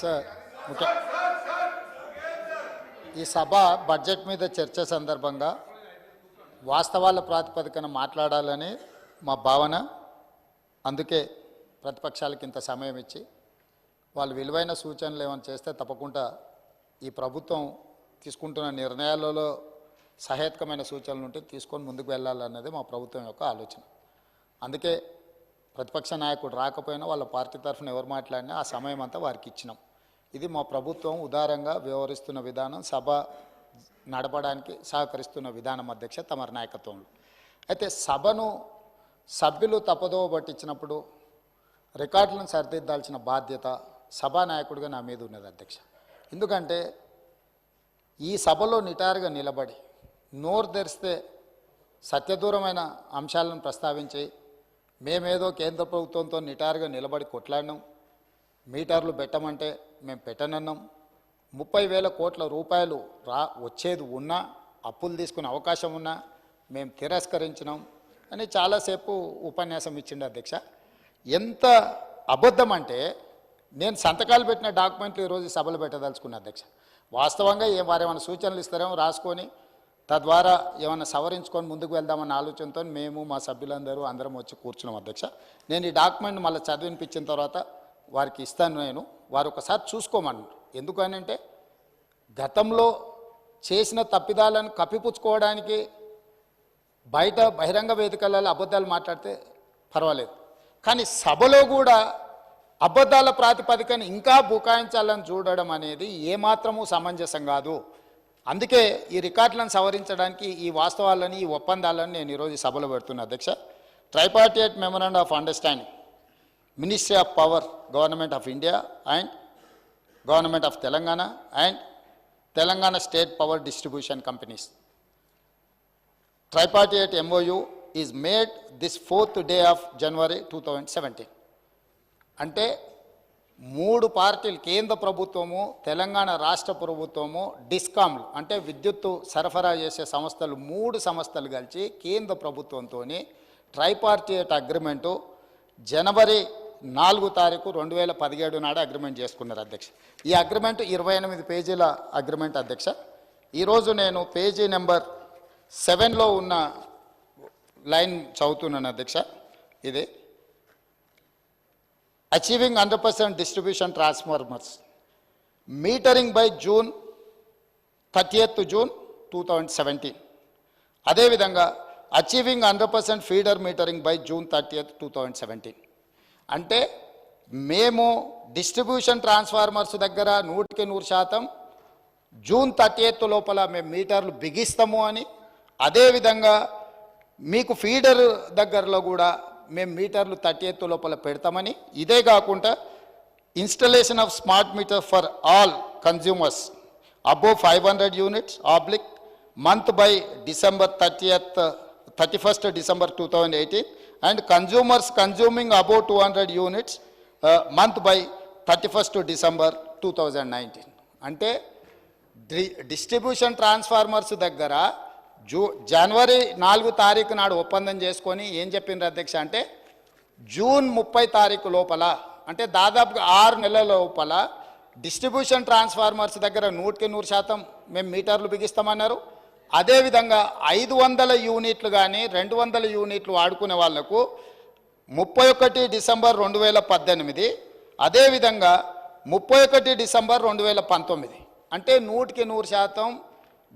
Sir ముఖ్య ఈ సభ budget మీద చర్చ సందర్భంగా వాస్తవాల ప్రాతిపదికన మాట్లాడాలని మా భావన. అందుకే ప్రతిపక్షాలకు ఇంత సమయం ఇచ్చి వాళ్ళు విలువైన సూచనలు ఏమైనా చేస్తే తప్పకుండా ఈ ప్రభుత్వం తీసుకుంటున్న నిర్ణయాలలో సహేతుకమైన సూచనలు ఉంటే తీసుకొని ముందుకు వెళ్ళాలన్నది మా ప్రభుత్వం యొక్క ఆలోచన. అందుకే ప్రతిపక్ష నాయకుడు రాకపోయినా వాళ్ళ పార్టీ తరఫున ఎవరు మాట్లాడినా ఆ సమయం అంతా వారికి ఇచ్చినాం. ఇది మా ప్రభుత్వం ఉదారంగా వ్యవహరిస్తున్న విధానం సభ నడపడానికి సహకరిస్తున్న విధానం అధ్యక్ష తమరి నాయకత్వంలో. అయితే సభను సభ్యులు తప్పదోవ పట్టించినప్పుడు రికార్డులను సరిదిద్దాల్సిన బాధ్యత సభానాయకుడిగా నా మీద ఉన్నది అధ్యక్ష. ఎందుకంటే ఈ సభలో నిటారుగా నిలబడి నోరు తెరిస్తే సత్యదూరమైన అంశాలను ప్రస్తావించి మేమేదో కేంద్ర ప్రభుత్వంతో నిటారుగా నిలబడి కొట్లాడినాం. మీటర్లు పెట్టమంటే మేము పెట్టనన్నాం. ముప్పై వేల కోట్ల రూపాయలు రా వచ్చేది ఉన్నా అప్పులు తీసుకునే అవకాశం ఉన్నా మేము తిరస్కరించినాం. అని చాలాసేపు ఉపన్యాసం ఇచ్చిండు అధ్యక్ష. ఎంత అబద్ధం అంటే నేను సంతకాలు పెట్టిన డాక్యుమెంట్లు ఈరోజు సభలు పెట్టదలుచుకున్నా అధ్యక్ష. వాస్తవంగా ఏ వారు ఏమైనా సూచనలు ఇస్తారేమో రాసుకొని తద్వారా ఏమైనా సవరించుకొని ముందుకు వెళ్దామన్న ఆలోచనతో మేము మా సభ్యులందరూ అందరం వచ్చి కూర్చున్నాం అధ్యక్ష. నేను ఈ డాక్యుమెంట్ మళ్ళీ చదివినిపించిన తర్వాత వారికి ఇస్తాను నేను వారు ఒకసారి చూసుకోమన్నారు. ఎందుకనంటే గతంలో చేసిన తప్పిదాలను కప్పిపుచ్చుకోవడానికి బయట బహిరంగ వేదికలలో అబద్ధాలు మాట్లాడితే పర్వాలేదు. కానీ సభలో కూడా అబద్ధాల ప్రాతిపదికను ఇంకా బుకాయించాలని చూడడం అనేది ఏమాత్రము సమంజసం కాదు. అందుకే ఈ రికార్డులను సవరించడానికి ఈ వాస్తవాలని ఈ ఒప్పందాలను నేను ఈరోజు సభలో పెడుతున్నా. అధ్యక్ష tripartite memorandum of understanding. Ministry of power government of India and government of Telangana and Telangana state power distribution companies tripartite MOU is made this fourth day of January 2017. అంటే మూడు పార్టీలు కేంద్ర ప్రభుత్వము తెలంగాణ రాష్ట్ర ప్రభుత్వము డిస్కామ్లు అంటే విద్యుత్తు సరఫరా చేసే సంస్థలు మూడు సంస్థలు కలిసి కేంద్ర ప్రభుత్వంతో ట్రైపార్టియేట్ అగ్రిమెంటు జనవరి నాలుగు తారీఖు రెండు వేల పదిహేడు నాడు అగ్రిమెంట్ చేసుకున్నారు అధ్యక్ష. ఈ అగ్రిమెంట్ ఇరవై ఎనిమిది పేజీల అగ్రిమెంట్ అధ్యక్ష. ఈరోజు నేను పేజీ నెంబర్ సెవెన్లో ఉన్న లైన్ చదువుతున్నాను అధ్యక్ష. ఇది achieving hundred percent distribution transformers. Metering by June thirtieth June two thousand seventeen. అదేవిధంగా achieving hundred percent feeder metering by June thirtieth two thousand seventeen. అంటే మేము డిస్ట్రిబ్యూషన్ ట్రాన్స్ఫార్మర్స్ దగ్గర నూటికి నూరు శాతం జూన్ థర్టీ లోపల మేము మీటర్లు బిగిస్తాము అని. అదేవిధంగా మీకు ఫీడర్ దగ్గరలో కూడా మేము మీటర్లు థర్టీ ఎయిత్ లోపల పెడతామని. ఇదే కాకుండా installation of smart meter for all consumers above five hundred units oblique month by December thirtieth thirty first December two thousand eighteen and consumers consuming above two hundred units month by thirty first December two thousand nineteen అంటే డి distribution transformers దగ్గర జూ జనవరి నాలుగు తారీఖు నాడు ఒప్పందం చేసుకొని ఏం చెప్పిండ్రు అధ్యక్ష అంటే జూన్ ముప్పై తారీఖు లోపల అంటే దాదాపుగా ఆరు నెలల లోపల డిస్ట్రిబ్యూషన్ ట్రాన్స్ఫార్మర్స్ దగ్గర నూటికి నూరు శాతం మేము మీటర్లు బిగిస్తామన్నారు. అదేవిధంగా ఐదు వందల యూనిట్లు కానీ రెండు వందల యూనిట్లు వాడుకునే వాళ్ళకు ముప్పై ఒకటి డిసెంబర్ రెండు వేల పద్దెనిమిది అదేవిధంగా ముప్పై ఒకటి డిసెంబర్ రెండు వేల పంతొమ్మిది. అంటే నూటికి నూరు శాతం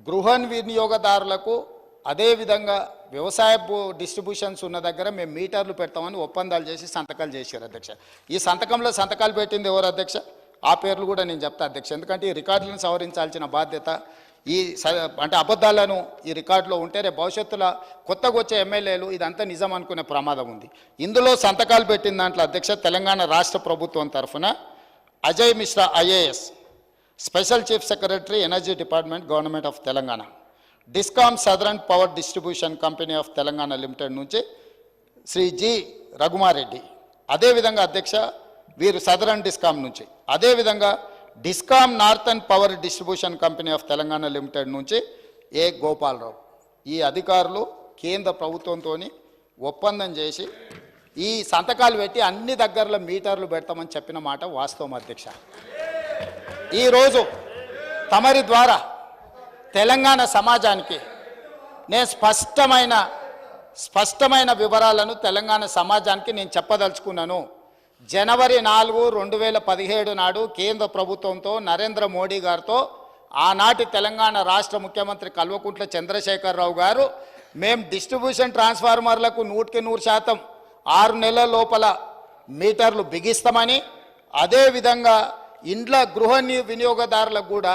గృహ వినియోగదారులకు అదేవిధంగా వ్యవసాయ డిస్ట్రిబ్యూషన్స్ ఉన్న దగ్గర మేము మీటర్లు పెడతామని ఒప్పందాలు చేసి సంతకాలు చేశారు అధ్యక్ష. ఈ సంతకంలో సంతకాలు పెట్టింది ఎవరు అధ్యక్ష? ఆ పేర్లు కూడా నేను చెప్తా అధ్యక్ష. ఎందుకంటే ఈ రికార్డులను సవరించాల్సిన బాధ్యత ఈ స- అంటే అబద్ధాలను ఈ రికార్డులో ఉంటే రేపు భవిష్యత్తులో కొత్తగా వచ్చే ఎమ్మెల్యేలు ఇదంతా నిజం అనుకునే ప్రమాదం ఉంది. ఇందులో సంతకాలు పెట్టిన దాంట్లో అధ్యక్ష తెలంగాణ రాష్ట్ర ప్రభుత్వం తరఫున Ajay Mishra IAS special chief secretary energy department government of Telangana discom southern power distribution company of Telangana limited నుంచి శ్రీ జి రఘుమారెడ్డి అదేవిధంగా అధ్యక్ష వీరు సదరన్ డిస్కామ్ నుంచి అదేవిధంగా discom northern power distribution company of Telangana limited నుంచి ఏ గోపాలరావు ఈ అధికారులు కేంద్ర ప్రభుత్వంతో ఒప్పందం చేసి ఈ సంతకాలు పెట్టి అన్ని దగ్గరలో మీటర్లు పెడతామని చెప్పిన మాట వాస్తవం అధ్యక్ష. ఈరోజు తమరి ద్వారా తెలంగాణ సమాజానికి నేను స్పష్టమైన స్పష్టమైన వివరాలను తెలంగాణ సమాజానికి నేను చెప్పదలుచుకున్నాను. జనవరి నాలుగు రెండు వేల పదిహేడు నాడు కేంద్ర ప్రభుత్వంతో నరేంద్ర మోడీ గారితో ఆనాటి తెలంగాణ రాష్ట్ర ముఖ్యమంత్రి కల్వకుంట్ల చంద్రశేఖరరావు గారు మేము డిస్ట్రిబ్యూషన్ ట్రాన్స్ఫార్మర్లకు నూటికి నూరు శాతం ఆరు నెలల లోపల మీటర్లు బిగిస్తామని అదేవిధంగా ఇండ్ల గృహ ని- వినియోగదారులకు కూడా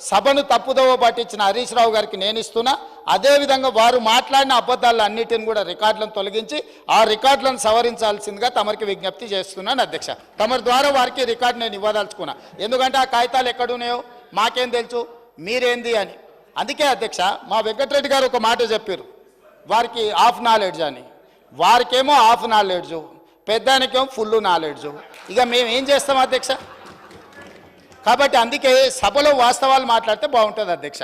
సభను తప్పుదోవ పట్టించిన హరీష్ రావు గారికి నేను ఇస్తున్నా. అదేవిధంగా వారు మాట్లాడిన అబద్ధాలు అన్నిటిని కూడా రికార్డులను తొలగించి ఆ రికార్డులను సవరించాల్సిందిగా తమరికి విజ్ఞప్తి చేస్తున్నాను అధ్యక్ష. తమరి ద్వారా వారికి రికార్డు నేను ఇవ్వదలుచుకున్నా. ఎందుకంటే ఆ కాగితాలు ఎక్కడున్నాయో మాకేం తెలుసు? మీరేంది అని. అందుకే అధ్యక్ష మా వెంకటరెడ్డి గారు ఒక మాట చెప్పారు. వారికి హాఫ్ నాలెడ్జ్ అని. వారికేమో హాఫ్ నాలెడ్జ్. పెద్దానికేమో ఫుల్ నాలెడ్జ్. ఇక మేము ఏం చేస్తాం అధ్యక్ష? కాబట్టి అందుకే సభలో వాస్తవాలు మాట్లాడితే బాగుంటుంది అధ్యక్ష.